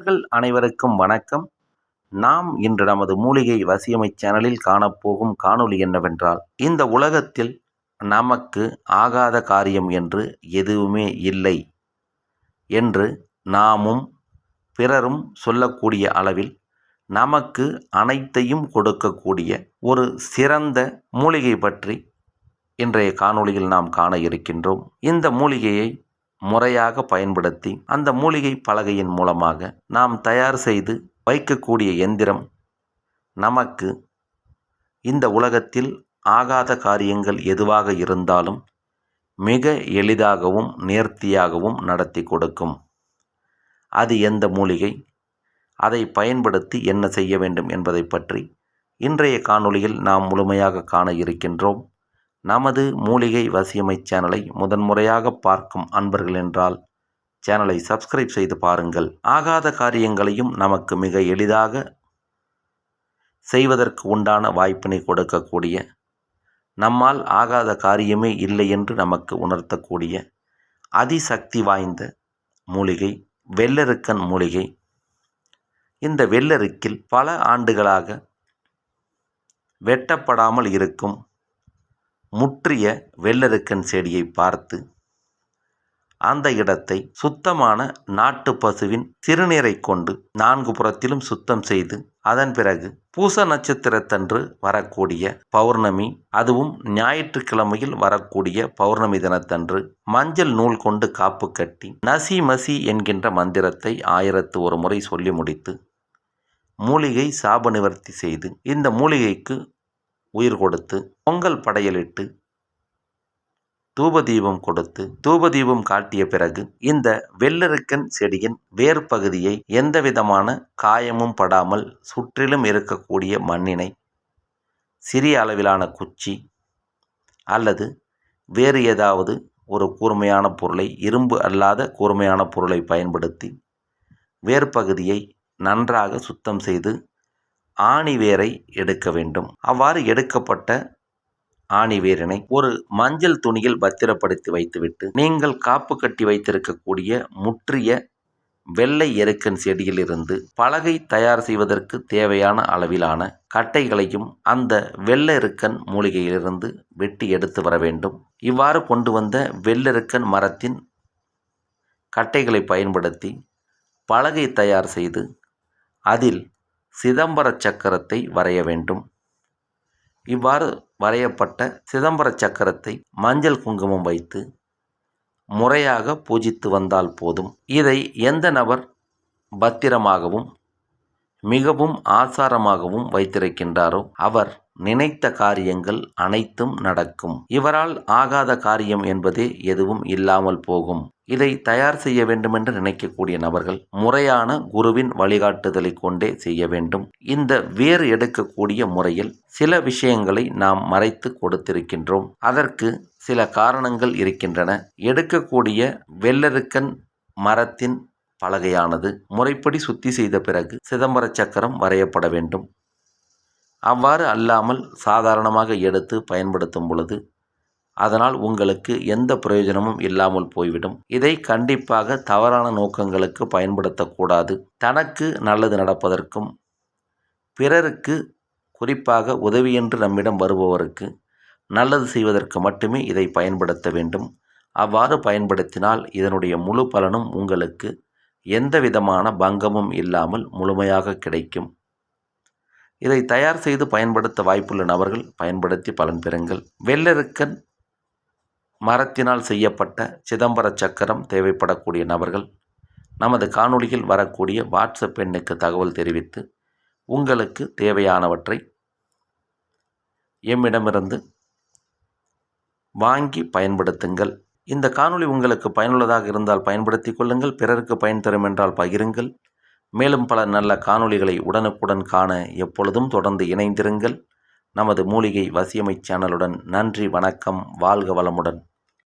நண்பர்கள் அனைவருக்கும் வணக்கம். நாம் இன்று நமது மூலிகை வசியமை சேனலில் காணப்போகும் காணொளி என்னவென்றால் இந்த உலகத்தில் நமக்கு ஆகாத காரியம் என்று எதுவுமே இல்லை என்று நாமும் பிறரும் சொல்லக்கூடிய அளவில் நமக்கு அனைத்தையும் கொடுக்கக்கூடிய ஒரு சிறந்த மூலிகை பற்றி இன்றைய காணொளியில் நாம் காண இருக்கின்றோம். இந்த மூலிகையை முறையாக பயன்படுத்தி அந்த மூலிகை பலகையின் மூலமாக நாம் தயார் செய்து வைக்கக்கூடிய எந்திரம் நமக்கு இந்த உலகத்தில் ஆகாத காரியங்கள் எதுவாக இருந்தாலும் மிக எளிதாகவும் நேர்த்தியாகவும் நடத்தி கொடுக்கும். அது எந்த மூலிகை? அதை பயன்படுத்தி என்ன செய்ய வேண்டும் என்பதை பற்றி இன்றைய காணொளியில் நாம் முழுமையாக காண இருக்கின்றோம். நமது மூலிகை வசியமை சேனலை முதன்முறையாக பார்க்கும் அன்பர்கள் என்றால் சேனலை சப்ஸ்கிரைப் செய்து பாருங்கள். ஆகாத காரியங்களையும் நமக்கு மிக எளிதாக செய்வதற்கு உண்டான வாய்ப்பினை கொடுக்கக்கூடிய நம்மால் ஆகாத காரியமே இல்லை என்று நமக்கு உணர்த்தக்கூடிய அதிசக்தி வாய்ந்த மூலிகை வெள்ளெருக்கன் மூலிகை. இந்த வெள்ளெருக்கில் பல ஆண்டுகளாக வெட்டப்படாமல் இருக்கும் முற்றிய வெள்ளெருக்கன் செடியை பார்த்து அந்த இடத்தை சுத்தமான நாட்டு பசுவின் சிறுநீரை கொண்டு நான்கு புறத்திலும் சுத்தம் செய்து அதன் பிறகு பூச நட்சத்திரத்தன்று வரக்கூடிய பௌர்ணமி அதுவும் ஞாயிற்றுக்கிழமையில் வரக்கூடிய பௌர்ணமி தினத்தன்று மஞ்சள் நூல் கொண்டு காப்பு கட்டி நசி மசி என்கின்ற மந்திரத்தை ஆயிரத்து ஒரு முறை சொல்லி முடித்து மூலிகை சாப நிவர்த்தி செய்து இந்த மூலிகைக்கு உயிர் கொடுத்து பொங்கல் படையலிட்டு தூபதீபம் கொடுத்து தூபதீபம் காட்டிய பிறகு இந்த வெள்ளெருக்கன் செடியின் வேர் பகுதியை எந்த விதமான காயமும் படாமல் சுற்றிலும் இருக்கக்கூடிய மண்ணினை சிறிய அளவிலான குச்சி அல்லது வேறு ஏதாவது ஒரு கூர்மையான பொருளை இரும்பு அல்லாத கூர்மையான பொருளை பயன்படுத்தி வேர்பகுதியை நன்றாக சுத்தம் செய்து ஆணிவேரை எடுக்க வேண்டும். அவ்வாறு எடுக்கப்பட்ட ஆணிவேரினை ஒரு மஞ்சள் துணியில் பத்திரப்படுத்தி வைத்துவிட்டு நீங்கள் காப்பு கட்டி வைத்திருக்கக்கூடிய முற்றிய வெள்ளை எருக்கன் செடியிலிருந்து பலகை தயார் செய்வதற்கு தேவையான அளவிலான கட்டைகளையும் அந்த வெள்ளெருக்கன் மூலிகையிலிருந்து வெட்டி எடுத்து வர வேண்டும். இவ்வாறு கொண்டு வந்த வெள்ளெருக்கன் மரத்தின் கட்டைகளை பயன்படுத்தி பலகை தயார் செய்து அதில் சிதம்பர சக்கரத்தை வரைய வேண்டும். இவ்வாறு வரையப்பட்ட சிதம்பர சக்கரத்தை மஞ்சள் குங்குமம் வைத்து முறையாக பூஜித்து வந்தால் போதும். இதை எந்த நபர் பத்திரமாகவும் மிகவும் ஆசாரமாகவும் வைத்திருக்கின்றாரோ அவர் நினைத்த காரியங்கள் அனைத்தும் நடக்கும். இவரால் ஆகாத காரியம் என்பதே எதுவும் இல்லாமல் போகும். இதை தயார் செய்ய வேண்டுமென்று நினைக்கக்கூடிய நபர்கள் முறையான குருவின் வழிகாட்டுதலை கொண்டே செய்ய வேண்டும். இந்த வேறு எடுக்கக்கூடிய முறையில் சில விஷயங்களை நாம் மறைத்து கொடுத்திருக்கின்றோம். அதற்கு சில காரணங்கள் இருக்கின்றன. எடுக்கக்கூடிய வெள்ளருக்கன் மரத்தின் பலகையானது முறைப்படி சுத்தி செய்த பிறகு சிதம்பர சக்கரம் வரையப்பட வேண்டும். அவ்வாறு அல்லாமல் சாதாரணமாக எடுத்து பயன்படுத்தும் பொழுது அதனால் உங்களுக்கு எந்த பிரயோஜனமும் இல்லாமல் போய்விடும். இதை கண்டிப்பாக தவறான நோக்கங்களுக்கு பயன்படுத்தக்கூடாது. தனக்கு நல்லது நடப்பதற்கும் பிறருக்கு குறிப்பாக உதவியென்று நம்மிடம் வருபவருக்கு நல்லது செய்வதற்கு மட்டுமே இதை பயன்படுத்த வேண்டும். அவ்வாறு பயன்படுத்தினால் இதனுடைய முழு பலனும் உங்களுக்கு எந்த விதமான பங்கமும் இல்லாமல் முழுமையாக கிடைக்கும். இதை தயார் செய்து பயன்படுத்த வாய்ப்புள்ள நபர்கள் பயன்படுத்தி பலன் பெறுங்கள். வெள்ளெருக்கன் மரத்தினால் செய்யப்பட்ட சிதம்பர சக்கரம் தேவைப்படக்கூடிய நபர்கள் நமது காணொளியில் வரக்கூடிய வாட்ஸ்அப் எண்ணுக்கு தகவல் தெரிவித்து உங்களுக்கு தேவையானவற்றை எம்மிடமிருந்து வாங்கி பயன்படுத்துங்கள். இந்த காணொளி உங்களுக்கு பயனுள்ளதாக இருந்தால் பயன்படுத்தி கொள்ளுங்கள் பிறருக்கு பயன் தரும் என்றால் பகிருங்கள். மேலும் பல நல்ல காணொளிகளை உடனுக்குடன் காண எப்பொழுதும் தொடர்ந்து இணைந்திருங்கள். நமது மூலிகை வசியமை சேனலுடன் நன்றி வணக்கம் வாழ்க வளமுடன்.